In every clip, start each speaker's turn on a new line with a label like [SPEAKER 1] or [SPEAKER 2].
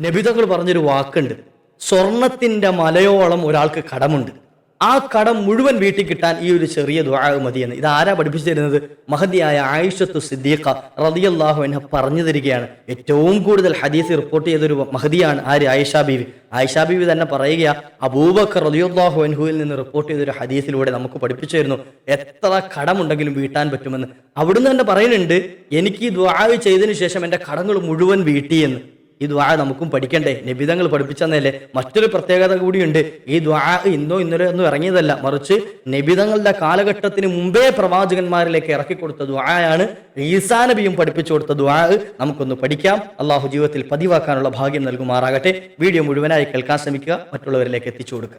[SPEAKER 1] നബിതകൾ പറഞ്ഞൊരു വാക്കുണ്ട്. സ്വർണത്തിന്റെ മലയോളം ഒരാൾക്ക് കടമുണ്ട്. ആ കടം മുഴുവൻ വീട്ടിൽ കിട്ടാൻ ഈ ഒരു ചെറിയ ദുആ മതിയെന്ന്. ഇത് ആരാ പഠിപ്പിച്ചു തരുന്നത് മഹതിയായ ആയിഷത്തു സിദ്ദീഖ റതിയല്ലാഹു എന്നെ പറഞ്ഞു തരികയാണ്. ഏറ്റവും കൂടുതൽ ഹദീസ് റിപ്പോർട്ട് ചെയ്തൊരു മഹതിയാണ് ആര്? ആയിഷ ബീവി. ആയിഷ ബീവി തന്നെ പറയുക അബൂബക്കർ റളിയല്ലാഹു അൻഹുവിൽ നിന്ന് റിപ്പോർട്ട് ചെയ്തൊരു ഹദീസിലൂടെ നമുക്ക് പഠിപ്പിച്ചു തരുന്നു എത്ര കടമുണ്ടെങ്കിലും വീട്ടാൻ പറ്റുമെന്ന്. അവിടുന്ന് തന്നെ പറയുന്നുണ്ട് എനിക്ക് ഈ ദുആ ചെയ്തതിനു ശേഷം എന്റെ കടങ്ങൾ മുഴുവൻ വീട്ടിയെന്ന്. ഈ ദ്വാ നമുക്കും പഠിക്കണ്ടേ? നിബിതങ്ങൾ പഠിപ്പിച്ചെന്നല്ലേ? മറ്റൊരു പ്രത്യേകത കൂടിയുണ്ട്. ഈ ദ്വാ ഇന്നോ ഇന്നലെ ഒന്നും ഇറങ്ങിയതല്ല. മറിച്ച് നിബിതങ്ങളുടെ കാലഘട്ടത്തിന് മുമ്പേ പ്രവാചകന്മാരിലേക്ക് ഇറക്കി കൊടുത്ത ദ്വായാണ് ഈസാ നബിയും പഠിപ്പിച്ചു കൊടുത്ത ദ്വാ നമുക്കൊന്ന് പഠിക്കാം. അള്ളാഹു ജീവിതത്തിൽ പതിവാക്കാനുള്ള ഭാഗ്യം നൽകുമാറാകട്ടെ. വീഡിയോ മുഴുവനായി കേൾക്കാൻ ശ്രമിക്കുക. മറ്റുള്ളവരിലേക്ക് എത്തിച്ചു കൊടുക്കുക.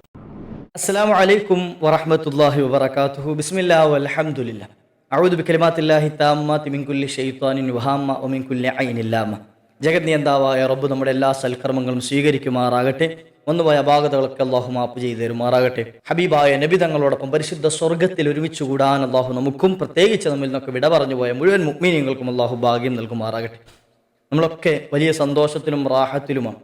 [SPEAKER 1] അസ്സാം വലൈക്കും വറഹമത്തല്ലാഹി വാത്തു ബിസ്മില്ലാ വൽഹംദുലില്ല. അഊദു ബിക്കലിമാത്തില്ലാഹി താമ്മാതി മിൻ കുല്ലി ശൈത്വാനിൻ വഹാമ്മ വമിൻ കുല്ലി ഐനില്ലാമ. ജഗത് നിയന്താവായ റബ്ബ് നമ്മുടെ എല്ലാ സൽക്കർമ്മങ്ങളും സ്വീകരിക്കുമാറാകട്ടെ. വന്നുപോയ അപാകതകളൊക്കെ അള്ളാഹു മാപ്പ് ചെയ്തു തരുമാറാകട്ടെ. ഹബീബായ നബി തങ്ങളോടൊപ്പം പരിശുദ്ധ സ്വർഗത്തിൽ ഒരുമിച്ച് കൂടാൻ അള്ളാഹു നമുക്കും പ്രത്യേകിച്ച് നമ്മിൽ നിന്നൊക്കെ വിട പറഞ്ഞു പോയ മുഴുവൻ മുഗ്മീനിയങ്ങൾക്കും അള്ളാഹു ഭാഗ്യം നൽകുമാറാകട്ടെ. നമ്മളൊക്കെ വലിയ സന്തോഷത്തിലും റാഹത്തിലുമാണ്.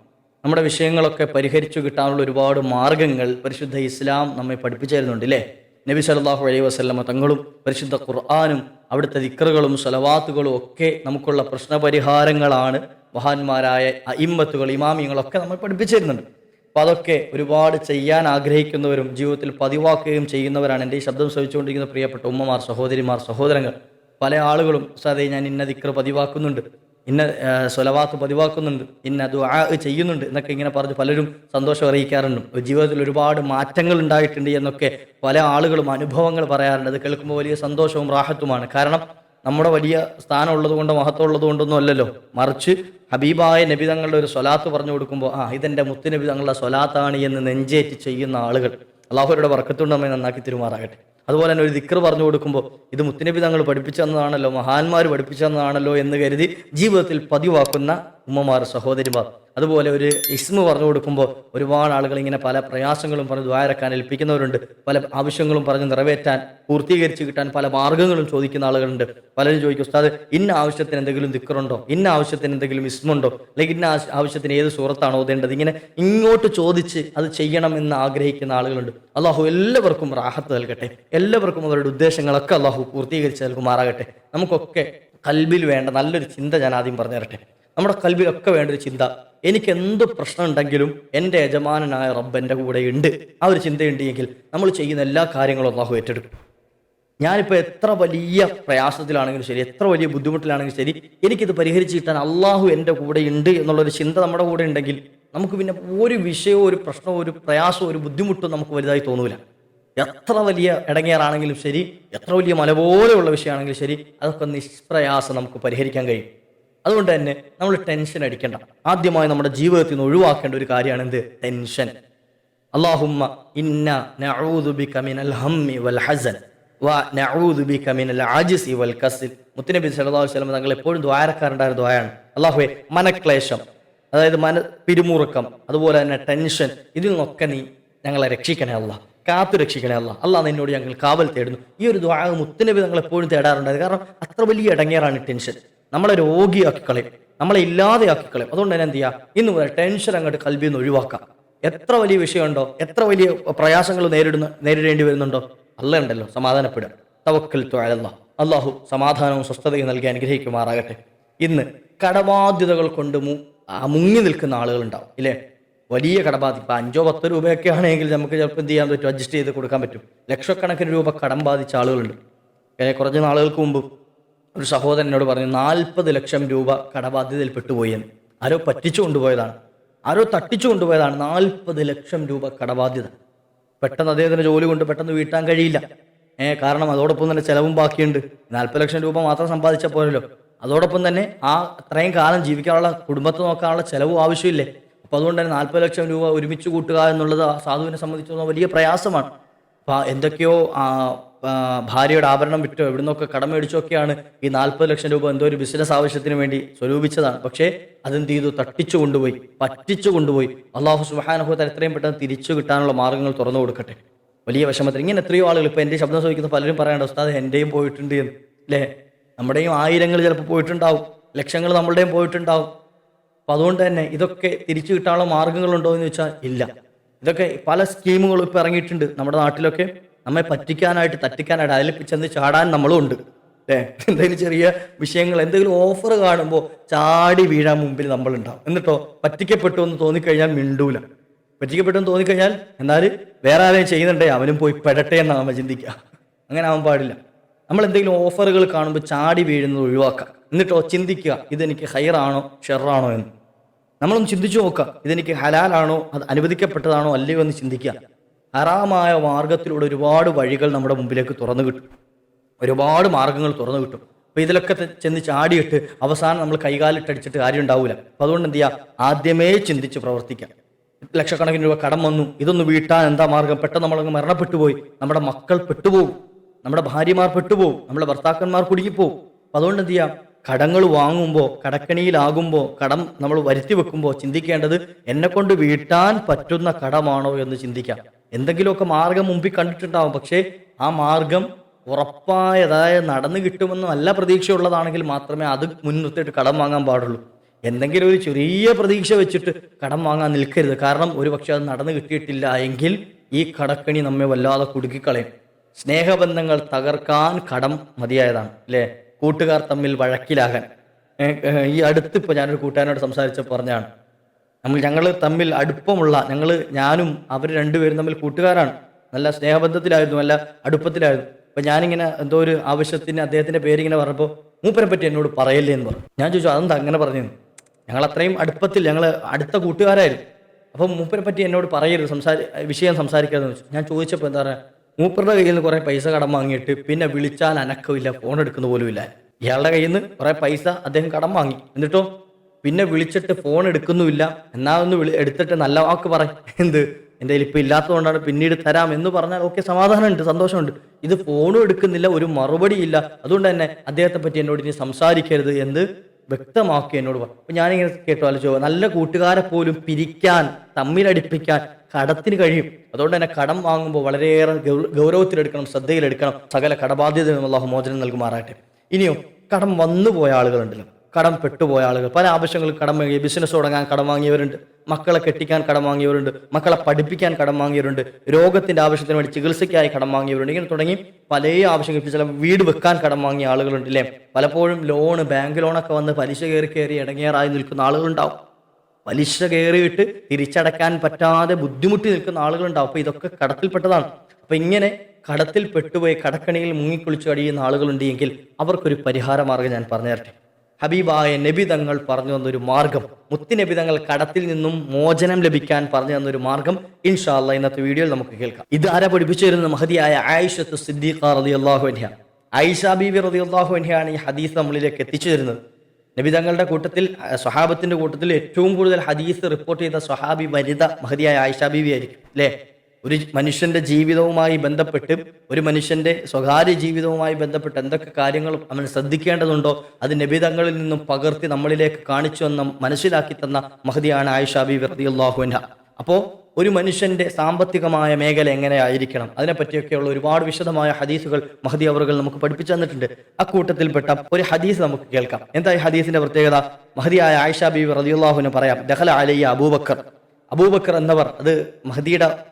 [SPEAKER 1] നമ്മുടെ വിഷയങ്ങളൊക്കെ പരിഹരിച്ചു കിട്ടാനുള്ള ഒരുപാട് മാർഗങ്ങൾ പരിശുദ്ധ ഇസ്ലാം നമ്മെ പഠിപ്പിച്ചു തരുന്നുണ്ട് നബി സല്ലല്ലാഹു അലൈഹി വസ്ലമ തങ്ങളും പരിശുദ്ധ ഖുർആാനും അവിടുത്തെ ദിക്കറുകളും സലവാത്തുകളും ഒക്കെ നമുക്കുള്ള പ്രശ്നപരിഹാരങ്ങളാണ് മഹാന്മാരായ അയിമ്മത്തുകൾ ഇമാമിയങ്ങളൊക്കെ നമ്മൾ പഠിപ്പിച്ചിരുന്നുണ്ട് അപ്പോൾ അതൊക്കെ ഒരുപാട് ചെയ്യാൻ ആഗ്രഹിക്കുന്നവരും ജീവിതത്തിൽ പതിവാക്കുകയും ചെയ്യുന്നവരാണ് എന്റെ ഈ ശബ്ദം ശ്രവിച്ചുകൊണ്ടിരിക്കുന്ന പ്രിയപ്പെട്ട ഉമ്മമാർ സഹോദരിമാർ സഹോദരങ്ങൾ. പല ആളുകളും സാറേ ഞാൻ ഇന്ന ദിക്കർ പതിവാക്കുന്നുണ്ട്. ഇന്ന സ്വലവാത്ത് പതിവാക്കുന്നുണ്ട് ഇന്ന ദുആ ചെയ്യുന്നുണ്ട് എന്നൊക്കെ ഇങ്ങനെ പറഞ്ഞ് പലരും സന്തോഷം അറിയിക്കാറുണ്ട്. ജീവിതത്തിൽ ഒരുപാട് മാറ്റങ്ങൾ ഉണ്ടായിട്ടുണ്ട് എന്നൊക്കെ പല ആളുകളും അനുഭവങ്ങൾ പറയാറുണ്ട്. അത് കേൾക്കുമ്പോൾ വലിയ സന്തോഷവും റാഹത്തുമാണ്. കാരണം നമ്മുടെ വലിയ സ്ഥാനം ഉള്ളത് കൊണ്ടോ മഹത്വം ഉള്ളത് കൊണ്ടൊന്നും അല്ലല്ലോ. മറിച്ച് ഹബീബായ നബി തങ്ങളുടെ ഒരു സ്വലാത്ത് പറഞ്ഞു കൊടുക്കുമ്പോൾ ആ ഇതെന്റെ മുത്തുനബി തങ്ങളുടെ സ്വലാത്താണ് എന്ന് നെഞ്ചേറ്റ് ചെയ്യുന്ന ആളുകൾ. അള്ളാഹുരുടെ വർക്കത്തുകൊണ്ട് നന്നാക്കി തിരുമാറാകട്ടെ. അതുപോലെ തന്നെ ഒരു ദിക്കർ പറഞ്ഞു കൊടുക്കുമ്പോൾ ഇത് മുത്തനബി തങ്ങൾ പഠിപ്പിച്ചു തന്നതാണല്ലോ മഹാന്മാർ പഠിപ്പിച്ചു തന്നതാണല്ലോ എന്ന് കരുതി ജീവിതത്തിൽ പതിവാക്കുന്ന ഉമ്മമാർ സഹോദരിമാർ. അതുപോലെ ഒരു ഇസ്മ പറഞ്ഞു കൊടുക്കുമ്പോൾ ഒരുപാട് ആളുകൾ ഇങ്ങനെ പല പ്രയാസങ്ങളും പറഞ്ഞ് ദ്വാരക്കാൻ ഏൽപ്പിക്കുന്നവരുണ്ട്. പല ആവശ്യങ്ങളും പറഞ്ഞ് നിറവേറ്റാൻ പൂർത്തീകരിച്ച് കിട്ടാൻ പല മാർഗങ്ങളും ചോദിക്കുന്ന ആളുകളുണ്ട്. പലരും ചോദിക്കും ഉസ്താദ് ഇന്ന ആവശ്യത്തിന് എന്തെങ്കിലും ദിക്കറുണ്ടോ? ഇന്ന ആവശ്യത്തിന് എന്തെങ്കിലും ഇസ്മുണ്ടോ? അല്ലെങ്കിൽ ഇന്ന ആവശ്യത്തിന് ഏത് സുഹൃത്താണോ ഓതേണ്ടത്? ഇങ്ങനെ ഇങ്ങോട്ട് ചോദിച്ച് അത് ചെയ്യണം എന്ന് ആഗ്രഹിക്കുന്ന ആളുകളുണ്ട്. അള്ളാഹു എല്ലാവർക്കും റാഹത്ത് നൽകട്ടെ. എല്ലാവർക്കും അവരുടെ ഉദ്ദേശങ്ങളൊക്കെ അള്ളാഹു പൂർത്തീകരിച്ച് നൽകുമാറാകട്ടെ. നമുക്കൊക്കെ കൽബിൽ വേണ്ട നല്ലൊരു ചിന്ത ഞാൻ ആദ്യം പറഞ്ഞു തരട്ടെ നമ്മുടെ കൽവിലൊക്കെ വേണ്ട ഒരു ചിന്ത. എനിക്ക് എന്ത് പ്രശ്നം ഉണ്ടെങ്കിലും എന്റെ യജമാനനായ റബ്ബ് എന്റെ കൂടെ ഉണ്ട് ആ ഒരു ചിന്തയുണ്ടെങ്കിൽ നമ്മൾ ചെയ്യുന്ന എല്ലാ കാര്യങ്ങളും അള്ളാഹു ഏറ്റെടുക്കും. ഞാനിപ്പോൾ എത്ര വലിയ പ്രയാസത്തിലാണെങ്കിലും ശരി എത്ര വലിയ ബുദ്ധിമുട്ടിലാണെങ്കിലും ശരി എനിക്കിത് പരിഹരിച്ച് കിട്ടാൻ അള്ളാഹു എന്റെ കൂടെ ഉണ്ട് എന്നുള്ളൊരു ചിന്ത നമ്മുടെ കൂടെ ഉണ്ടെങ്കിൽ നമുക്ക് പിന്നെ ഒരു വിഷയമോ ഒരു പ്രശ്നമോ ഒരു പ്രയാസവും ഒരു ബുദ്ധിമുട്ടോ നമുക്ക് വലുതായി തോന്നൂല. എത്ര വലിയ ഇടങ്ങേറാണെങ്കിലും ശരി എത്ര വലിയ മല പോലെയുള്ള വിഷയമാണെങ്കിലും ശരി അതൊക്കെ നിഷ്പ്രയാസം നമുക്ക് പരിഹരിക്കാൻ കഴിയും. അതുകൊണ്ട് തന്നെ നമ്മൾ ടെൻഷൻ അടിക്കേണ്ട. ആദ്യമായി നമ്മുടെ ജീവിതത്തിൽ നിന്ന് ഒഴിവാക്കേണ്ട ഒരു കാര്യമാണ് എന്ത്? ടെൻഷൻ അള്ളാഹുമ്മ മിനൽ ഹമ്മി വൽ വ മിനൽ ആജിസി വൽ മുത്തനബി സല്ലല്ലാഹു അലൈഹി വസല്ലം തങ്ങൾ എപ്പോഴും ദ്വാരക്കാരുണ്ടായ ദ്വായാണ്. അള്ളാഹുവെ മനക്ലേശം അതായത് മന പിരിമുറുക്കം അതുപോലെ തന്നെ ടെൻഷൻ ഇതിൽ നിന്നൊക്കെ നീ ഞങ്ങളെ രക്ഷിക്കണേ അല്ല കാത്തു രക്ഷിക്കണേ അല്ല അള്ളാഹ് നിന്നോട് ഞങ്ങൾ കാവൽ തേടുന്നു. ഈ ഒരു ദ്വാ മുത്തനബി തങ്ങൾ എപ്പോഴും തേടാറുണ്ടായത് കാരണം അത്ര വലിയ ഇടങ്ങേറാണ് ടെൻഷൻ നമ്മളെ രോഗിയാക്കി കളയും. നമ്മളെ ഇല്ലാതെയാക്കി കളയും. അതുകൊണ്ട് തന്നെ എന്ത് ചെയ്യുക ഇന്ന് മുതൽ ടെൻഷൻ അങ്ങോട്ട് കൽബിൽ നിന്ന് ഒഴിവാക്കാം എത്ര വലിയ വിഷയമുണ്ടോ എത്ര വലിയ പ്രയാസങ്ങൾ നേരിടുന്ന നേരിടേണ്ടി വരുന്നുണ്ടോ അല്ല ഉണ്ടല്ലോ സമാധാനപ്പെടുക. തവക്കൽ തൊഴലല്ല അള്ളാഹു. സമാധാനവും സ്വസ്ഥതയും നൽകി അനുഗ്രഹിക്കുമാറാകട്ടെ. ഇന്ന് കടബാധ്യതകൾ കൊണ്ട് മുങ്ങി നിൽക്കുന്ന ആളുകളുണ്ടാവും ഇല്ലേ? വലിയ കടബാധ്യത. ഇപ്പം അഞ്ചോ പത്തോ രൂപയൊക്കെ ആണെങ്കിൽ നമുക്ക് ചിലപ്പോൾ എന്ത് ചെയ്യാൻ പറ്റും? അഡ്ജസ്റ്റ് ചെയ്ത് കൊടുക്കാൻ പറ്റും. ലക്ഷക്കണക്കിന് രൂപ കടം ബാധിച്ച ആളുകളുണ്ട്. കുറച്ച് നാളുകൾക്ക് മുമ്പ് ഒരു സഹോദരൻ എന്നോട് പറഞ്ഞു നാൽപ്പത് ലക്ഷം രൂപ കടബാധ്യതയിൽ പെട്ടുപോയി എന്ന്. ആരോ പറ്റിച്ചു കൊണ്ടുപോയതാണ്. ആരോ തട്ടിച്ചു കൊണ്ടുപോയതാണ് നാൽപ്പത് ലക്ഷം രൂപ കടബാധ്യത. പെട്ടെന്ന് അദ്ദേഹത്തിന് ജോലി കൊണ്ട് പെട്ടെന്ന് വീട്ടാൻ കഴിയില്ല. ഏ കാരണം അതോടൊപ്പം തന്നെ ചിലവും ബാക്കിയുണ്ട്. നാൽപ്പത് ലക്ഷം രൂപ മാത്രം സമ്പാദിച്ചാൽ പോരല്ലോ. അതോടൊപ്പം തന്നെ ആ അത്രയും കാലം ജീവിക്കാനുള്ള കുടുംബത്തെ നോക്കാനുള്ള ചെലവും ആവശ്യമില്ലേ? അപ്പൊ അതുകൊണ്ട് തന്നെ നാൽപ്പത് ലക്ഷം രൂപ ഒരുമിച്ച് കൂട്ടുക എന്നുള്ളത് ആ സാധുവിനെ സംബന്ധിച്ചിടത്തോളം വലിയ പ്രയാസമാണ്. എന്തൊക്കെയോ ഭാര്യയുടെ ആഭരണം വിറ്റോ എവിടുന്നൊക്കെ കടം മേടിച്ചൊക്കെയാണ് ഈ നാൽപ്പത് ലക്ഷം രൂപ എന്തോ ഒരു ബിസിനസ് ആവശ്യത്തിന് വേണ്ടി സ്വരൂപിച്ചതാണ്. പക്ഷേ അതെന്ത് ചെയ്തു? തട്ടിച്ചു കൊണ്ടുപോയി. പറ്റിച്ചു കൊണ്ടുപോയി. അള്ളാഹു സുബാനഹുത്തൽ എത്രയും പെട്ടെന്ന് തിരിച്ചു കിട്ടാനുള്ള മാർഗങ്ങൾ തുറന്നു കൊടുക്കട്ടെ. വലിയ വിഷമത്തിൽ ഇങ്ങനെ എത്രയോ ആളുകൾ ഇപ്പൊ എന്റെ ശബ്ദം ചോദിക്കുന്ന പലരും പറയാണ്ട് ഉസ്താദ് എന്റെയും പോയിട്ടുണ്ട് എന്ന്. അല്ലേ നമ്മുടെയും ആയിരങ്ങൾ ചിലപ്പോൾ പോയിട്ടുണ്ടാവും. ലക്ഷങ്ങൾ നമ്മളുടെയും പോയിട്ടുണ്ടാവും. അപ്പോൾ അതുകൊണ്ട് തന്നെ ഇതൊക്കെ തിരിച്ചു കിട്ടാനുള്ള മാർഗങ്ങളുണ്ടോ എന്ന് ചോദിച്ചാൽ ഇല്ല. ഇതൊക്കെ പല സ്കീമുകളും ഇപ്പം ഇറങ്ങിയിട്ടുണ്ട് നമ്മുടെ നാട്ടിലൊക്കെ. നമ്മെ പറ്റിക്കാനായിട്ട് തട്ടിക്കാനായിട്ട് അതിൽ ചെന്ന് ചാടാൻ നമ്മളും ഉണ്ട്. അല്ലേ എന്തെങ്കിലും ചെറിയ വിഷയങ്ങൾ എന്തെങ്കിലും ഓഫർ കാണുമ്പോൾ ചാടി വീഴാൻ മുമ്പിൽ നമ്മളുണ്ടാവും. എന്നിട്ടോ പറ്റിക്കപ്പെട്ടു എന്ന് തോന്നിക്കഴിഞ്ഞാൽ മിണ്ടൂല. പറ്റിക്കപ്പെട്ടു എന്ന് തോന്നിക്കഴിഞ്ഞാൽ എന്നാൽ വേറെ ആരെയും ചെയ്യുന്നുണ്ടേ അവനും പോയി പെടട്ടെ എന്നാണ് നമ്മൾ ചിന്തിക്കുക അങ്ങനെ ആവാൻ പാടില്ല. നമ്മൾ എന്തെങ്കിലും ഓഫറുകൾ കാണുമ്പോൾ ചാടി വീഴുന്നത് ഒഴിവാക്കുക എന്നിട്ടോ ചിന്തിക്കുക ഇതെനിക്ക് ഹയറാണോ ഷെറാണോ എന്ന്. നമ്മളൊന്ന് ചിന്തിച്ചു നോക്കുക. ഇതെനിക്ക് ഹലാലാണോ? അത് അനുവദിക്കപ്പെട്ടതാണോ? അല്ലയോ എന്ന് ചിന്തിക്കുക. ഹറാമായ മാർഗത്തിലൂടെ ഒരുപാട് വഴികൾ നമ്മുടെ മുമ്പിലേക്ക് തുറന്നു കിട്ടും. ഒരുപാട് മാർഗങ്ങൾ തുറന്നു കിട്ടും. അപ്പൊ ഇതിലൊക്കെ ചെന്ന് ചാടിയിട്ട് അവസാനം നമ്മൾ കൈകാലിട്ടടിച്ചിട്ട് കാര്യം ഉണ്ടാവില്ല അപ്പൊ അതുകൊണ്ട് എന്ത് ചെയ്യുക? ആദ്യമേ ചിന്തിച്ച് പ്രവർത്തിക്കാം ലക്ഷക്കണക്കിന് രൂപ കടം വന്നു. ഇതൊന്ന് വീട്ടാൻ എന്താ മാർഗം പെട്ടെന്ന് നമ്മളങ്ങ് മരണപ്പെട്ടു പോയി നമ്മുടെ മക്കൾ പെട്ടുപോകും. നമ്മുടെ ഭാര്യമാർ പെട്ടുപോകും. നമ്മുടെ ഭർത്താക്കന്മാർ കുടുങ്ങിപ്പോകും. അപ്പൊ അതുകൊണ്ട് എന്ത് ചെയ്യാം കടങ്ങൾ വാങ്ങുമ്പോൾ കടക്കണിയിലാകുമ്പോൾ കടം നമ്മൾ വരുത്തി വെക്കുമ്പോൾ ചിന്തിക്കേണ്ടത് എന്നെ കൊണ്ട് വീട്ടാൻ പറ്റുന്ന കടമാണോ എന്ന് ചിന്തിക്കാം. എന്തെങ്കിലുമൊക്കെ മാർഗം മുമ്പിൽ കണ്ടിട്ടുണ്ടാവും. പക്ഷേ ആ മാർഗം ഉറപ്പായ അതായത് നടന്നു കിട്ടുമെന്നും അല്ല പ്രതീക്ഷയുള്ളതാണെങ്കിൽ മാത്രമേ അത് മുൻനിർത്തിയിട്ട് കടം വാങ്ങാൻ പാടുള്ളൂ. എന്തെങ്കിലും ഒരു ചെറിയ പ്രതീക്ഷ വെച്ചിട്ട് കടം വാങ്ങാൻ നിൽക്കരുത്. കാരണം ഒരു പക്ഷെ അത് നടന്നു കിട്ടിയിട്ടില്ല എങ്കിൽ ഈ കടക്കണി നമ്മെ വല്ലാതെ കുടുക്കിക്കളയും. സ്നേഹബന്ധങ്ങൾ തകർക്കാൻ കടം മതിയായതാണ് അല്ലേ? കൂട്ടുകാർ തമ്മിൽ വഴക്കിലാകാൻ. ഈ അടുത്ത് ഇപ്പോൾ ഞാനൊരു കൂട്ടുകാരനോട് സംസാരിച്ച പറഞ്ഞാണ് നമ്മൾ ഞങ്ങൾ തമ്മിൽ അടുപ്പമുള്ള ഞങ്ങൾ ഞാനും അവർ രണ്ടുപേരും തമ്മിൽ കൂട്ടുകാരാണ്. നല്ല സ്നേഹബന്ധത്തിലായിരുന്നു നല്ല അടുപ്പത്തിലായിരുന്നു. അപ്പം ഞാനിങ്ങനെ എന്തോ ഒരു ആവശ്യത്തിന് അദ്ദേഹത്തിന്റെ പേരിങ്ങനെ പറഞ്ഞപ്പോൾ മൂപ്പരെ പറ്റി എന്നോട് പറയല്ലേ എന്ന് പറഞ്ഞു. ഞാൻ ചോദിച്ചു അതെന്താ അങ്ങനെ പറഞ്ഞു? ഞങ്ങൾ അത്രയും അടുപ്പത്തിൽ ഞങ്ങൾ അടുത്ത കൂട്ടുകാരായിരുന്നു. അപ്പം മൂപ്പരെ പറ്റി എന്നോട് പറയരുത് സംസാരി വിഷയം സംസാരിക്കാതെന്ന് വെച്ചു ഞാൻ ചോദിച്ചപ്പോൾ എന്താ പറയുക മൂപ്പരുടെ കയ്യിൽ നിന്ന് കുറേ പൈസ കടം വാങ്ങിയിട്ട് പിന്നെ വിളിച്ചാൽ അനക്കമില്ല ഫോൺ എടുക്കുന്ന പോലും ഇല്ല. ഇയാളുടെ കയ്യിൽ നിന്ന് കുറേ പൈസ അദ്ദേഹം കടം വാങ്ങി. എന്നിട്ടോ? പിന്നെ വിളിച്ചിട്ട് ഫോൺ എടുക്കുന്നുമില്ല. എന്നാ ഒന്ന് വിളി എടുത്തിട്ട് നല്ല വാക്ക് പറ. എന്ത്? എന്റെ കയ്യിൽ ഇപ്പം ഇല്ലാത്തതുകൊണ്ടാണ് പിന്നീട് തരാം എന്ന് പറഞ്ഞാൽ ഓക്കെ സമാധാനമുണ്ട് സന്തോഷമുണ്ട്. ഇത് ഫോണും എടുക്കുന്നില്ല ഒരു മറുപടി ഇല്ല. അതുകൊണ്ട് തന്നെ അദ്ദേഹത്തെ പറ്റി എന്നോട് ഇനി സംസാരിക്കരുത്. എന്ന് വ്യക്തമാക്കി എന്നോട് പറഞ്ഞു അപ്പൊ ഞാനിങ്ങനെ കേട്ടോ നല്ല കൂട്ടുകാരെ പോലും പിരിക്കാൻ തമ്മിലടിപ്പിക്കാൻ കടത്തിന് കഴിയും. അതുകൊണ്ട് തന്നെ കടം വാങ്ങുമ്പോൾ വളരെയേറെ ഗൗരവത്തിലെടുക്കണം ശ്രദ്ധയിലെടുക്കണം. സകല കടബാധ്യതയും അള്ളാഹു മോചനം നൽകുമാറാട്ടെ ഇനിയോ കടം വന്നു പോയ ആളുകളുണ്ടല്ലോ. കടം പെട്ടുപോയ ആളുകൾ. പല ആവശ്യങ്ങൾക്ക് കടം വാങ്ങി ബിസിനസ് തുടങ്ങാൻ കടം വാങ്ങിയവരുണ്ട്. മക്കളെ കെട്ടിക്കാൻ കടം വാങ്ങിയവരുണ്ട്. മക്കളെ പഠിപ്പിക്കാൻ കടം വാങ്ങിയവരുണ്ട്. രോഗത്തിന്റെ ആവശ്യത്തിന് വേണ്ടി ചികിത്സയ്ക്കായി കടം വാങ്ങിയവരുണ്ട്. ഇങ്ങനെ തുടങ്ങി പല ആവശ്യങ്ങൾ ചില വീട് വെക്കാൻ കടം വാങ്ങിയ ആളുകളുണ്ട് അല്ലേ പലപ്പോഴും ലോണ് ബാങ്ക് ലോണൊക്കെ വന്ന് പലിശ കയറി കയറി ഇടങ്ങേറായി നിൽക്കുന്ന ആളുകളുണ്ടാവും. പലിശ കയറിയിട്ട് തിരിച്ചടക്കാൻ പറ്റാതെ ബുദ്ധിമുട്ടി നിൽക്കുന്ന ആളുകളുണ്ടാവും. അപ്പൊ ഇതൊക്കെ കടത്തിൽപ്പെട്ടതാണ്. അപ്പൊ ഇങ്ങനെ കടത്തിൽ പെട്ടുപോയി കടക്കണിയിൽ മുങ്ങിക്കുളിച്ചു കഴിയുന്ന ആളുകളുണ്ടെങ്കിൽ അവർക്കൊരു പരിഹാര മാർഗം ഞാൻ പറഞ്ഞു തരട്ടെ ഹബീബായ നബി തങ്ങൾ പറഞ്ഞു തന്നൊരു മാർഗം. മുത്തി നബി തങ്ങൾ കടത്തിൽ നിന്നും മോചനം ലഭിക്കാൻ പറഞ്ഞു തന്നൊരു മാർഗം. ഇൻഷാ അല്ലാ ഇന്നത്തെ വീഡിയോയിൽ നമുക്ക് കേൾക്കാം. ഇത് ആരാ പഠിപ്പിച്ചു തരുന്ന മഹതിയായ ആയിഷത്ത് സിദ്ദീഖ റളിയല്ലാഹു അൻഹ. ആയിഷ ബീബി റളിയല്ലാഹു അൻഹയാണ് ഈ ഹദീസ് നമ്മളിലേക്ക് എത്തിച്ചു തരുന്നത് നബി തങ്ങളുടെ കൂട്ടത്തിൽ സ്വഹാബത്തിന്റെ കൂട്ടത്തിൽ ഏറ്റവും കൂടുതൽ ഹദീസ് റിപ്പോർട്ട് ചെയ്ത സ്വഹാബി വനിത മഹതിയായ ആയിഷ ബീബി ആയിരിക്കും അല്ലേ? ഒരു മനുഷ്യന്റെ ജീവിതവുമായി ബന്ധപ്പെട്ട് ഒരു മനുഷ്യന്റെ സ്വകാര്യ ജീവിതവുമായി ബന്ധപ്പെട്ട് എന്തൊക്കെ കാര്യങ്ങൾ അവൻ ശ്രദ്ധിക്കേണ്ടതുണ്ടോ അത് നബിതങ്ങളിൽ നിന്നും പകർത്തി നമ്മളിലേക്ക് കാണിച്ചു എന്ന് മനസ്സിലാക്കി തന്ന മഹതിയാണ് ആയിഷ ബീവി റളിയല്ലാഹു അൻഹ. അപ്പോൾ ഒരു മനുഷ്യന്റെ സാമ്പത്തികമായ മേഖല എങ്ങനെയായിരിക്കണം? അതിനെപ്പറ്റിയൊക്കെയുള്ള ഒരുപാട് വിശദമായ ഹദീസുകൾ മഹദി അവറുകൾ നമുക്ക് പഠിപ്പിച്ചു തന്നിട്ടുണ്ട്. അക്കൂട്ടത്തിൽപ്പെട്ട ഒരു ഹദീസ് നമുക്ക് കേൾക്കാം. എന്താ ഈ ഹദീസിന്റെ പ്രത്യേകത? മഹദിയായ ആയിഷ ബി റതിയുള്ളാഹുവിന് പറയാം ദഹല അലയ്യ അബൂബക്കർ. അബൂബക്കർ എന്നവർ അത് മഹദിയുടെ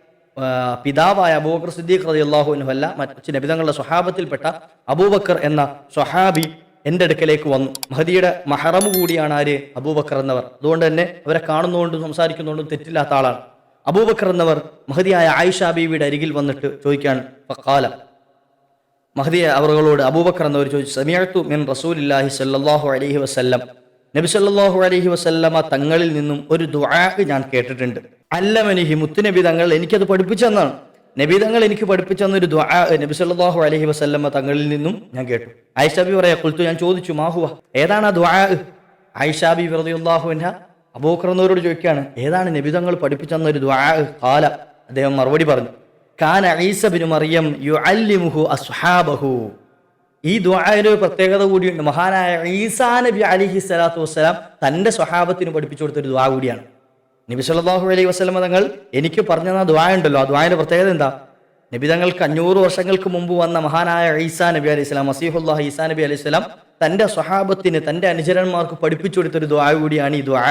[SPEAKER 1] പിതാവായ അബൂബക്കർ സിദ്ദീഖ് റതി അൻഹു അല്ല മറ്റു നബിതങ്ങളുടെ സ്വഹാബത്തിൽപ്പെട്ട അബൂബക്കർ എന്ന സ്വഹാബി എന്റെ അടുക്കലേക്ക് വന്നു. മഹദിയുടെ മഹറമ കൂടിയാണ് ആര്? അബൂബക്കർ എന്നവർ. അതുകൊണ്ട് തന്നെ അവരെ കാണുന്നതുകൊണ്ടും സംസാരിക്കുന്നതുകൊണ്ടും തെറ്റില്ലാത്ത ആളാണ്. അബൂബക്കർ എന്നവർ മഹദിയായ ആയിഷ ബീവിയുടെ അരികിൽ വന്നിട്ട് ചോദിക്കാൻ ഫഖാല. മഹദിയ അവറുകളോട് അബൂബക്കർ എന്നവർ ചോദിച്ചു സമീഅത്തു മിൻ റസൂലില്ലാഹി സല്ലാഹു അലഹി വസല്ലം. നബി അലഹി വസല്ലമ തങ്ങളിൽ നിന്നും ഒരു ദുആ ഞാൻ കേട്ടിട്ടുണ്ട്. അല്ലമനിഹി മുത്തുനബി തങ്ങൾ എനിക്കത് പഠിപ്പിച്ചെന്നാണ്. നബി തങ്ങൾ എനിക്ക് പഠിപ്പിച്ചു തന്ന ഒരു ദുആ നബി സല്ലല്ലാഹു അലൈഹി വസല്ലമ തങ്ങളിൽ നിന്നും ഞാൻ കേട്ടു. ആയിഷ ബി പറയാ കുൽത്തു ഞാൻ ചോദിച്ചു മാഹുവ ഏതാണ് ആ ദുആ? ആയിഷ ബി റളിയല്ലാഹു അൻഹ അബൂബക്കർ എന്നവരോട് ചോദിക്കുകയാണ് ഏതാണ് നബി തങ്ങൾ പഠിപ്പിച്ചു തന്ന ഒരു ദുആ? കാല അദ്ദേഹം മറുപടി പറഞ്ഞു കാന ഐസബിനും അറിയം യു അല്ലിമുഹു അസ്ഹാബഹു. ഈ ദുആയുടെ ഒരു പ്രത്യേകത കൂടിയുണ്ട്. മഹാനായ ഈസാ നബി അലിഹി സ്വലാത്തു വസ്സലാം തന്റെ സ്വഹാബത്തിന് പഠിപ്പിച്ചു കൊടുത്തൊരു ദുആ കൂടിയാണ്. നബി സല്ലല്ലാഹു അലൈഹി വസല്ലമ തങ്ങൾ എനിക്ക് പറഞ്ഞ തന്ന ദുആ ഉണ്ടല്ലോ. ആ ദ്വായന്റെ പ്രത്യേകത എന്താ? നബി തങ്ങൾക്ക് അഞ്ഞൂറ് വർഷങ്ങൾക്ക് മുമ്പ് വന്ന മഹാനായ ഈസാ നബി അലൈഹി സ്വലാം മസീഹുല്ലാഹ് ഈസാ നബി അലൈഹി സ്വലാം തന്റെ സ്വഹാബത്തിന് തന്റെ അനുചരന്മാർക്ക് പഠിപ്പിച്ചു കൊടുത്തൊരു ദുആ കൂടിയാണ് ഈ ദുആ.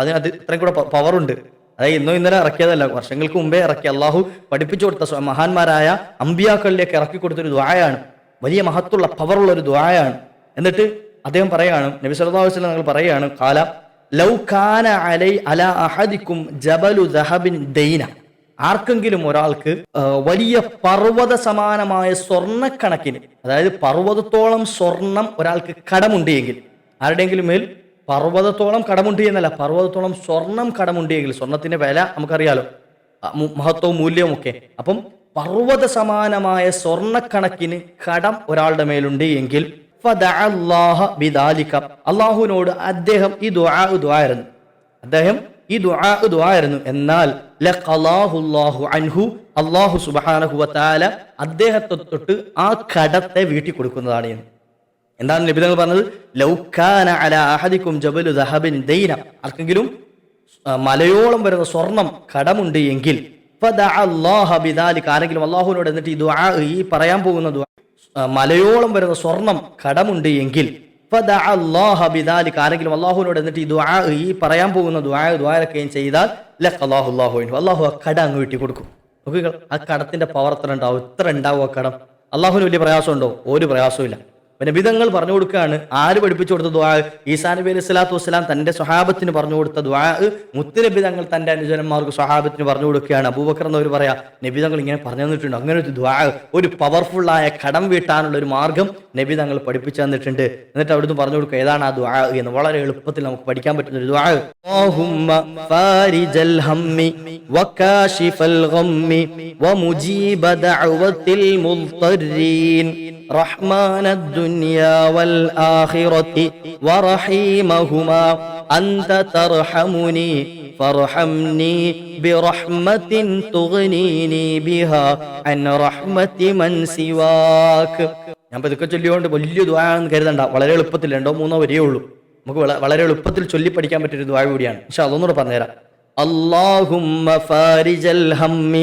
[SPEAKER 1] അതിന് അത് ഇത്രയും കൂടെ പവറുണ്ട്. അതായത് ഇന്നോ ഇന്നലെ ഇറക്കിയതല്ല. വർഷങ്ങൾക്ക് മുമ്പേ ഇറക്കി അള്ളാഹു പഠിപ്പിച്ചു കൊടുത്ത മഹാന്മാരായ അമ്പിയാക്കളിലേക്ക് ഇറക്കി കൊടുത്തൊരു ദ്വായാണ് വലിയ മഹത്തുള്ള പവറുള്ള ഒരു ദ്വായാണ് എന്നിട്ട് അദ്ദേഹം പറയാണ് നബി സല്ലല്ലാഹു അലൈഹി വസല്ലം നിങ്ങൾ പറയാണ് കാല ലൗ കാന അലൈ അല അഹദിക്കും ജബലു ദഹബിൻ ദൈന. ആർക്കെങ്കിലും ഒരാൾക്ക് വലിയ പർവത സമാനമായ സ്വർണക്കണക്കിന് അതായത് പർവതത്തോളം സ്വർണം ഒരാൾക്ക് കടമുണ്ടെങ്കിൽ ആരുടെയെങ്കിലും മേൽ പർവതത്തോളം കടമുണ്ട് എന്നല്ല പർവതത്തോളം സ്വർണം കടമുണ്ടെങ്കിൽ സ്വർണത്തിന്റെ വില നമുക്കറിയാലോ മഹത്വവും മൂല്യവും ഒക്കെ. അപ്പം പർവത സമാനമായ സ്വർണക്കണക്കിന് കടം ഒരാളുടെ മേലുണ്ട് എങ്കിൽ. അള്ളാഹുവിനോട് അദ്ദേഹം ഈ ദുആ ദുആയിരുന്നു അദ്ദേഹം ഈ ദുആ ദുആയിരുന്നു എന്നാൽ അൻഹു അല്ലാഹു സുബ്ഹാനഹു വതആല അദ്ദേഹത്തെ തൊട്ട് ആ കടത്തെ വീട്ടി കൊടുക്കുന്നതാണ് എന്ന്. എന്താണ് ലഭിതങ്ങൾ പറഞ്ഞത്? ലൗക്കാന അല അഹദിക്കും ജബലു ദഹബിൻ ദൈന. ആർക്കെങ്കിലും മലയോളം വരുന്ന സ്വർണം കടമുണ്ട് എങ്കിൽ ബിദാലിക. ആരെങ്കിലും അള്ളാഹുവിനോട് എന്നിട്ട് ഈ ദുആ ഈ പറയാൻ പോകുന്ന ദുആ മലയോളം വരുന്ന സ്വർണം കടമുണ്ട് എങ്കിൽ ബിദാലിക. ആരെങ്കിലും അള്ളാഹുവിനോട് എന്നിട്ട് ഈ ദുആ ഈ പറയാൻ പോകുന്ന ദുആ ദുആരൊക്കെയും ചെയ്താൽ ലഖല്ലാഹു അല്ലാഹു അൻഹു. അള്ളാഹു ആ കട അങ്ങ് വീട്ടി കൊടുക്കും നോക്കുക ആ കടത്തിന്റെ പവർ എത്ര ഉണ്ടാവും എത്ര ഉണ്ടാവും ആ കടം അള്ളാഹുവിന് വലിയ പ്രയാസമുണ്ടോ ഒരു പ്രയാസവും നബിതങ്ങൾ പറഞ്ഞു കൊടുക്കുകയാണ്. ആര് പഠിപ്പിച്ചു കൊടുത്ത ദ്വാ ഈസാ നബി അലൈഹി സ്വലാത്തു വസ്സലാം തന്റെ സ്വഹാബത്തിന് പറഞ്ഞു കൊടുത്ത ദ്വാ മുത്തുനബിതങ്ങൾ തന്റെ അനുജനന്മാർക്ക് സ്വഹാബത്തിന് പറഞ്ഞു കൊടുക്കുകയാണ്. അബൂബക്കർ എന്നവർ പറയാ നബിതങ്ങൾ ഇങ്ങനെ പറഞ്ഞു തന്നിട്ടുണ്ട്. അങ്ങനെ ഒരു ദ്വാ ഒരു പവർഫുള്ളായ കടം വീട്ടാനുള്ള ഒരു മാർഗം നബിതങ്ങൾ പഠിപ്പിച്ചു തന്നിട്ടുണ്ട്. എന്നിട്ട് അവിടുന്ന് പറഞ്ഞു കൊടുക്കുക ഏതാണ് ആ ദ്വാ എന്ന് വളരെ എളുപ്പത്തിൽ നമുക്ക് പഠിക്കാൻ പറ്റുന്ന ഒരു ദ്വാ فارج الهم وكاشف الغم ومجيب دعوة المضطرين رحمن الدنيا والآخرة ورحيمهما أنت ترحمني فارحمني برحمة تغنيني بها عن رحمة من سواك ഞാൻ പതുക്കെ ചൊല്ലിയോണ്ട് വലിയ ദ്വാരാണെന്ന് കരുതണ്ട വളരെ എളുപ്പത്തിൽ രണ്ടോ മൂന്നോ വരെയേ ഉള്ളൂ നമുക്ക് വള- വളരെ എളുപ്പത്തിൽ ചൊല്ലി പഠിക്കാൻ പറ്റിയൊരു ദ്വാര കൂടിയാണ് പക്ഷെ അതൊന്നുകൂടെ പറഞ്ഞുതരാം اللهم فارج الهم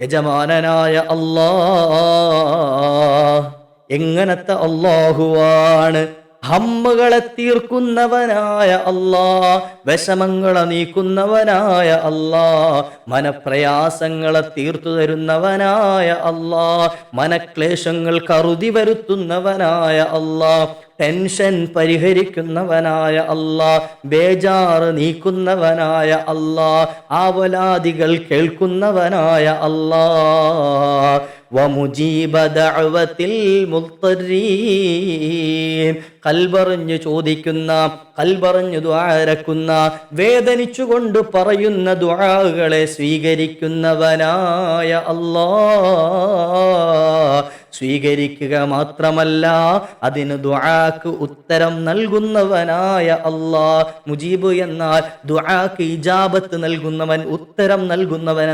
[SPEAKER 1] യജമാനനായ അല്ലാ എങ്ങനത്തെ അള്ളാഹുവാണ് ഹമ്മകളെ തീർക്കുന്നവനായ അല്ലാ വിഷമങ്ങളെ നീക്കുന്നവനായ അല്ലാ മനപ്രയാസങ്ങളെ തീർത്തു തരുന്നവനായ അല്ലാ മനക്ലേശങ്ങൾ കറുതി വരുത്തുന്നവനായ അല്ലാ ടെൻഷൻ പരിഹരിക്കുന്നവനായ അല്ലാ ബേജാറ് നീക്കുന്നവനായ അല്ലാ ആവലാദികൾ കേൾക്കുന്നവനായ അല്ലാ വമുജീബ ദഅവത്തിൽ കൽബറിഞ്ഞു ചോദിക്കുന്ന കൽബറിഞ്ഞു ദ്വാരക്കുന്ന വേദനിച്ചുകൊണ്ട് പറയുന്ന ദ്വാകളെ സ്വീകരിക്കുന്നവനായ അല്ലാ സ്വീകരിക്കുക മാത്രമല്ല അതിന് ദുആക്ക് ഉത്തരം നൽകുന്നവനായ അല്ലാ മുജീബ് എന്നാൽ ദുആക്ക് ഇജാബത്ത് നൽകുന്നവൻ ഉത്തരം നൽകുന്നവൻ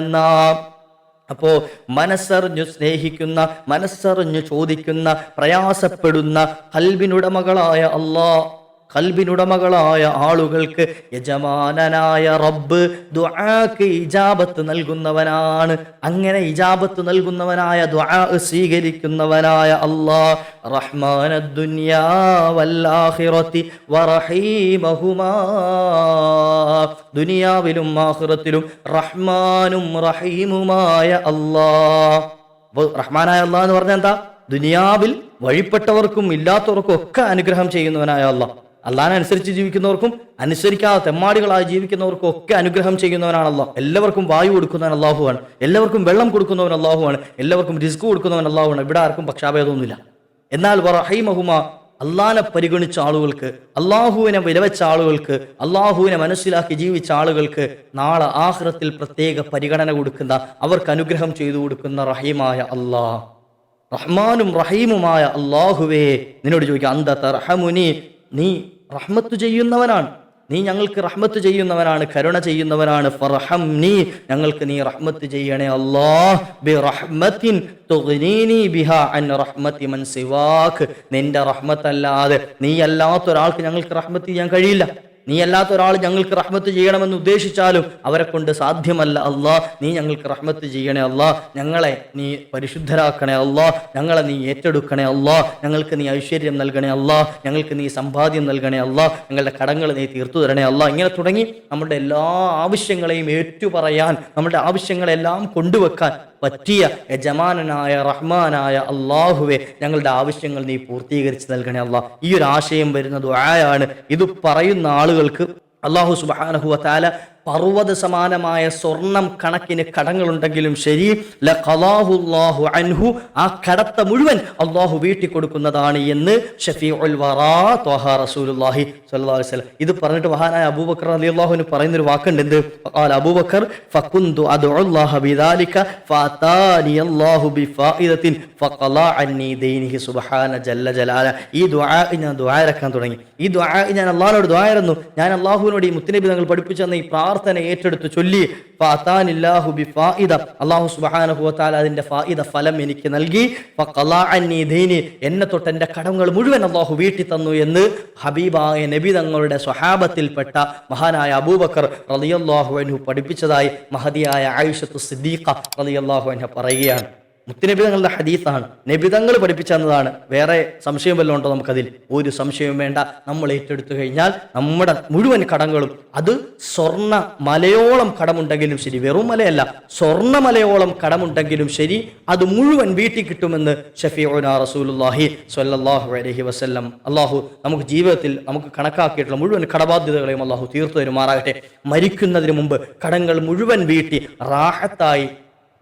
[SPEAKER 1] എന്നാ അപ്പോ മനസ്സറിഞ്ഞു സ്നേഹിക്കുന്ന മനസ്സറിഞ്ഞു ചോദിക്കുന്ന പ്രയാസപ്പെടുന്ന കൽബിനുടമകളായ അല്ലാ കൽബിനുടമകളായ ആളുകൾക്ക് യജമാനനായ റബ്ബ് ദുആക്ക് ഇജാബത്ത് നൽകുന്നവനാണ്. അങ്ങനെ ഇജാബത്ത് നൽകുന്നവനായ ദുആ സ്വീകരിക്കുന്നവനായ അല്ലാ റഹ്മാന ദുനിയാവിലും ആഖിറത്തിലും റഹ്മാനും റഹീമുമായ അപ്പൊ റഹ്മാനായ അല്ലാ എന്ന് പറഞ്ഞാൽ എന്താ? ദുനിയാവിൽ വഴിപ്പെട്ടവർക്കും ഇല്ലാത്തവർക്കും ഒക്കെ അനുഗ്രഹം ചെയ്യുന്നവനായ അല്ലാ അള്ളാഹിനെ അനുസരിച്ച് ജീവിക്കുന്നവർക്കും അനുസരിക്കാതെ തെമ്മാടികളായി ജീവിക്കുന്നവർക്കും ഒക്കെ അനുഗ്രഹം ചെയ്യുന്നവനാണ് അള്ളാഹ്. എല്ലാവർക്കും വായു കൊടുക്കുന്നവൻ അള്ളാഹുവാണ്. എല്ലാവർക്കും വെള്ളം കൊടുക്കുന്നവൻ അള്ളാഹുവാണ്. എല്ലാവർക്കും റിസ്ക് കൊടുക്കുന്നവൻ അള്ളാഹുവാണ്. ഇവിടെ ആർക്കും പക്ഷാഭേദമൊന്നുമില്ല. എന്നാൽ റഹീമഹുമ അള്ളാഹിനെ പരിഗണിച്ച ആളുകൾക്ക് അള്ളാഹുവിനെ വിലവെച്ച ആളുകൾക്ക് അള്ളാഹുവിനെ മനസ്സിലാക്കി ജീവിച്ച ആളുകൾക്ക് നാളെ ആഹ്റത്തിൽ പ്രത്യേക പരിഗണന കൊടുക്കുന്ന അവർക്ക് അനുഗ്രഹം ചെയ്തു കൊടുക്കുന്ന റഹീമായ അള്ളാഹ്. റഹ്മാനും റഹീമുമായ അള്ളാഹുവേ നിന്നോട് ചോദിക്കുക അന്ത തർഹമുനി നീ റഹ്മത്ത് ചെയ്യുന്നവനാണ്. നീ ഞങ്ങൾക്ക് റഹ്മത്ത് ചെയ്യുന്നവനാണ് കരുണ ചെയ്യുന്നവനാണ്. ഫർഹം നീ ഞങ്ങൾക്ക് നീ റഹ്മത്ത് ചെയ്യണേ അള്ളാഹ് നിന്റെ റഹ്മത്തല്ലാതെ നീ അല്ലാത്ത ഒരാൾക്ക് ഞങ്ങൾക്ക് റഹ്മത്ത് ചെയ്യാൻ കഴിയില്ല. നീ അല്ലാത്ത ഒരാൾ ഞങ്ങൾക്ക് റഹ്മത്ത് ചെയ്യണമെന്ന് ഉദ്ദേശിച്ചാലും അവരെ കൊണ്ട് സാധ്യമല്ല അല്ലാ. നീ ഞങ്ങൾക്ക് റഹ്മത്ത് ചെയ്യണേ അല്ലാ. ഞങ്ങളെ നീ പരിശുദ്ധരാക്കണേ അല്ലാ. ഞങ്ങളെ നീ ഏറ്റെടുക്കണേ അല്ലാ. ഞങ്ങൾക്ക് നീ ഐശ്വര്യം നൽകണേ അല്ലാ. ഞങ്ങൾക്ക് നീ സമ്പാദ്യം നൽകണേ അല്ലാ. ഞങ്ങളുടെ കടങ്ങൾ നീ തീർത്തു തരണേ അല്ലാ. ഇങ്ങനെ തുടങ്ങി നമ്മുടെ എല്ലാ ആവശ്യങ്ങളെയും ഏറ്റുപറയാൻ നമ്മുടെ ആവശ്യങ്ങളെല്ലാം കൊണ്ടുവെക്കാൻ പറ്റിയ യജമാനായ റഹ്മാനായ അള്ളാഹുവെ ഞങ്ങളുടെ ആവശ്യങ്ങൾ നീ പൂർത്തീകരിച്ച് നൽകണേ അള്ളാഹ് ഈ ഒരു ആശയം വരുന്ന ദുആയാണ്. ഇത് പറയുന്ന ആളുകൾക്ക് അള്ളാഹു സുബാനഹുവ താല പർവത സമാനമായ സ്വർണം കണക്കിന് കടങ്ങളുണ്ടെങ്കിലും ശരി ലഖലാഹുല്ലാഹു അൻഹു ആ കടത്ത മുഴുവൻ അള്ളാഹു വീട്ടി കൊടുക്കുന്നതാണ് എന്ന് വസല്ലം. ഇത് പറഞ്ഞിട്ട് മഹാനായ അബൂബക്കർ അലി അള്ളാഹുവിന് പറയുന്നൊരു വാക്കുണ്ട്. എന്ത്? അബൂബക്കർ ഈ ദുആ ഞാൻ ഈ ദുആ അള്ളാഹിനോട് ദുആ ഞാൻ അള്ളാഹുവിനോട് ഈ മുത്തുനബി തങ്ങൾ പഠിപ്പിച്ചു തന്ന ഈ പ്രാർത്ഥന ഏറ്റെടുത്ത് ചൊല്ലി അള്ളാഹു സുബ്ഹാനഹു വതആല അതിന്റെ ഫായിദ ഫലം എനിക്ക് നൽകി. എന്നെ തൊട്ട് എന്റെ കടങ്ങൾ മുഴുവൻ അള്ളാഹു വീട്ടി തന്നു എന്ന് ഹബീബായ നബി തങ്ങളുടെ സ്വഹാബത്തിൽപ്പെട്ട മഹാനായ അബൂബക്കർ റളിയല്ലാഹു അൻഹു പഠിപ്പിച്ചതായി മഹതിയായ ആയിഷത്തു സിദ്ദീഖ റളിയല്ലാഹു അൻഹ പറയുകയാണ്. മുത്തുനബി തങ്ങളുടെ ഹദീസാണ്. നബിതങ്ങൾ പഠിപ്പിച്ചെന്നതാണ് വേറെ സംശയം വല്ലതും ഉണ്ടോ നമുക്കതിൽ? ഒരു സംശയവും വേണ്ട. നമ്മൾ ഏറ്റെടുത്തു കഴിഞ്ഞാൽ നമ്മുടെ മുഴുവൻ കടങ്ങളും അത് സ്വർണ മലയോളം കടമുണ്ടെങ്കിലും ശരി വെറും മലയല്ല സ്വർണ മലയോളം കടമുണ്ടെങ്കിലും ശരി അത് മുഴുവൻ വീട്ടിൽ കിട്ടുമെന്ന് ഷഫീഉന റസൂലുള്ളാഹി സ്വല്ലല്ലാഹു അലൈഹി വസല്ലം. അള്ളാഹു നമുക്ക് ജീവിതത്തിൽ നമുക്ക് കണക്കാക്കിയിട്ടുള്ള മുഴുവൻ കടബാധ്യതകളെയും അള്ളാഹു തീർത്തു തരുമാറാകട്ടെ. മരിക്കുന്നതിന് മുമ്പ് കടങ്ങൾ മുഴുവൻ വീട്ടി റാഹത്തായി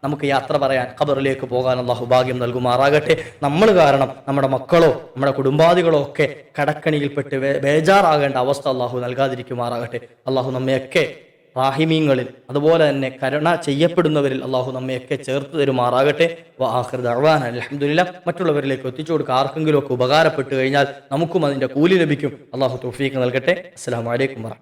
[SPEAKER 1] നമുക്ക് യാത്ര പറയാൻ ഖബറിലേക്ക് പോകാൻ അള്ളാഹു ഭാഗ്യം നൽകുമാറാകട്ടെ. നമ്മൾ കാരണം നമ്മുടെ മക്കളോ നമ്മുടെ കുടുംബാദികളോ ഒക്കെ കടക്കണിയിൽപ്പെട്ട് ബേജാറാകേണ്ട അവസ്ഥ അള്ളാഹു നൽകാതിരിക്കുമാറാകട്ടെ. അള്ളാഹു നമ്മയൊക്കെ റാഹിമീങ്ങളിൽ അതുപോലെ തന്നെ കരുണ ചെയ്യപ്പെടുന്നവരിൽ അള്ളാഹു നമ്മയൊക്കെ ചേർത്ത് തരുമാറാകട്ടെ. അഹ്വാൻ അലഹമില്ല മറ്റുള്ളവരിലേക്ക് എത്തിച്ചു കൊടുക്കുക ആർക്കെങ്കിലും ഒക്കെ ഉപകാരപ്പെട്ട് കഴിഞ്ഞാൽ നമുക്കും അതിന്റെ കൂലി ലഭിക്കും. അള്ളാഹു തൗഫീഖ് നൽകട്ടെ. അസ്സാം വലൈക്കും